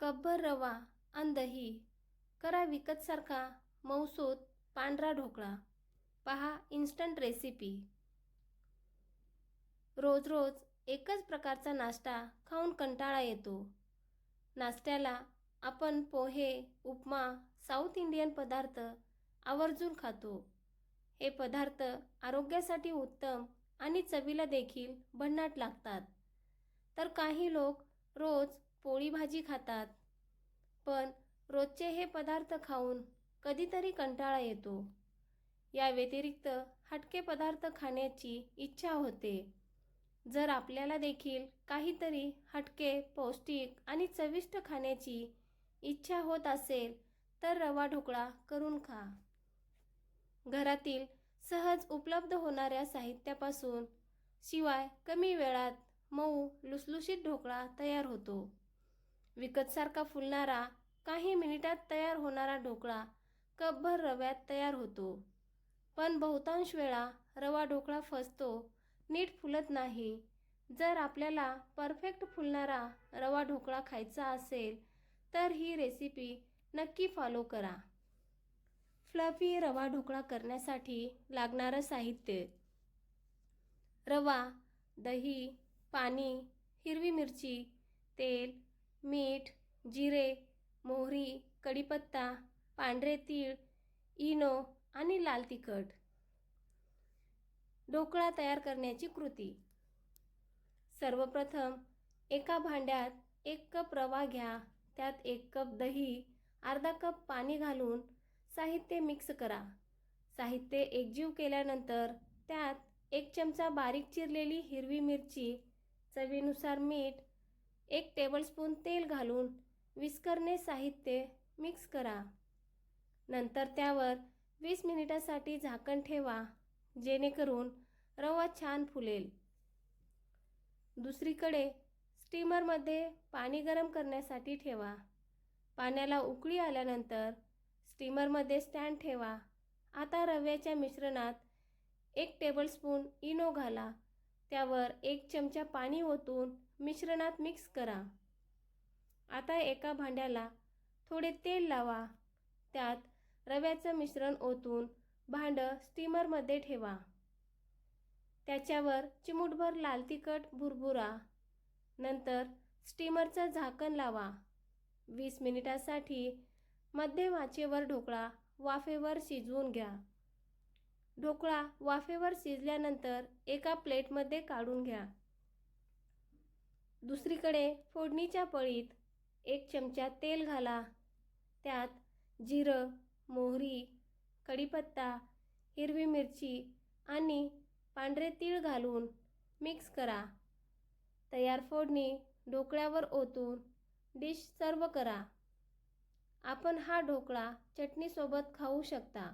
कपभर रवा आणि दही. करा विकतसारखा मौसूत पांढरा ढोकळा. पहा इन्स्टंट रेसिपी रोज रोज एकच प्रकारचा नाश्ता खाऊन कंटाळा येतो. नाश्त्याला आपण पोहे उपमा साऊथ इंडियन पदार्थ आवर्जून खातो. हे पदार्थ आरोग्यासाठी उत्तम आणि चवीला देखील भन्नाट लागतात. तर काही लोक रोज पोळी भाजी खातात. पण रोजचे हे पदार्थ खाऊन कधीतरी कंटाळा येतो. या व्यतिरिक्त हटके पदार्थ खाण्याची इच्छा होते. जर आपल्याला देखील काहीतरी हटके पौष्टिक आणि चविष्ट खाण्याची इच्छा होत असेल तर रवा ढोकळा करून खा. घरातील सहज उपलब्ध होणाऱ्या साहित्यापासून शिवाय कमी वेळात मऊ लुसलुशीत ढोकळा तयार होतो. विकतसारखा फुलणारा काही मिनिटात तयार होणारा ढोकळा कपभर रव्यात तयार होतो. पण बहुतांश वेळा रवा ढोकळा फसतो नीट फुलत नाही. जर आपल्याला परफेक्ट फुलणारा रवा ढोकळा खायचा असेल तर ही रेसिपी नक्की फॉलो करा. फ्लफी रवा ढोकळा करण्यासाठी लागणारं साहित्य. रवा दही पाणी हिरवी मिरची तेल मीठ जिरे मोहरी कढीपत्ता पांढरे तीळ इनो आणि लाल तिखट. ढोकळा तयार करण्याची कृती. सर्वप्रथम एका भांड्यात एक कप रवा घ्या. त्यात एक कप दही अर्धा कप पाणी घालून साहित्य मिक्स करा. साहित्य एकजीव केल्यानंतर त्यात एक चमचा बारीक चिरलेली हिरवी मिरची चवीनुसार मीठ एक टेबलस्पून तेल घालून विस्करणे साहित्य मिक्स करा. नंतर त्यावर वीस मिनिटासाठी झाकण ठेवा जेणेकरून रवा छान फुलेल. दुसरीकडे स्टीमरमध्ये पाणी गरम करण्यासाठी ठेवा. पाण्याला उकळी आल्यानंतर स्टीमरमध्ये स्टँड ठेवा. आता रव्याच्या मिश्रणात एक टेबलस्पून इनो घाला. त्यावर एक चमचा पाणी ओतून मिश्रणात मिक्स करा. आता एका भांड्याला थोडे तेल लावा. त्यात रव्याचं मिश्रण ओतून भांडं स्टीमरमध्ये ठेवा. त्याच्यावर चिमूटभर लाल तिखट भुरभुरा. नंतर स्टीमरचं झाकण लावा. वीस मिनिटासाठी मध्यम आचेवर ढोकळा वाफेवर शिजवून घ्या. ढोकळा वाफेवर शिजल्यानंतर एका प्लेटमध्ये काढून घ्या. दुसरीकडे फोडणीच्या पळीत एक चमचा तेल घाला. त्यात जिरं मोहरी कढीपत्ता हिरवी मिरची आणि पांढरे तीळ घालून मिक्स करा. तयार फोडणी ढोकळ्यावर ओतून डिश सर्व करा. आपण हा ढोकळा चटणीसोबत खाऊ शकता.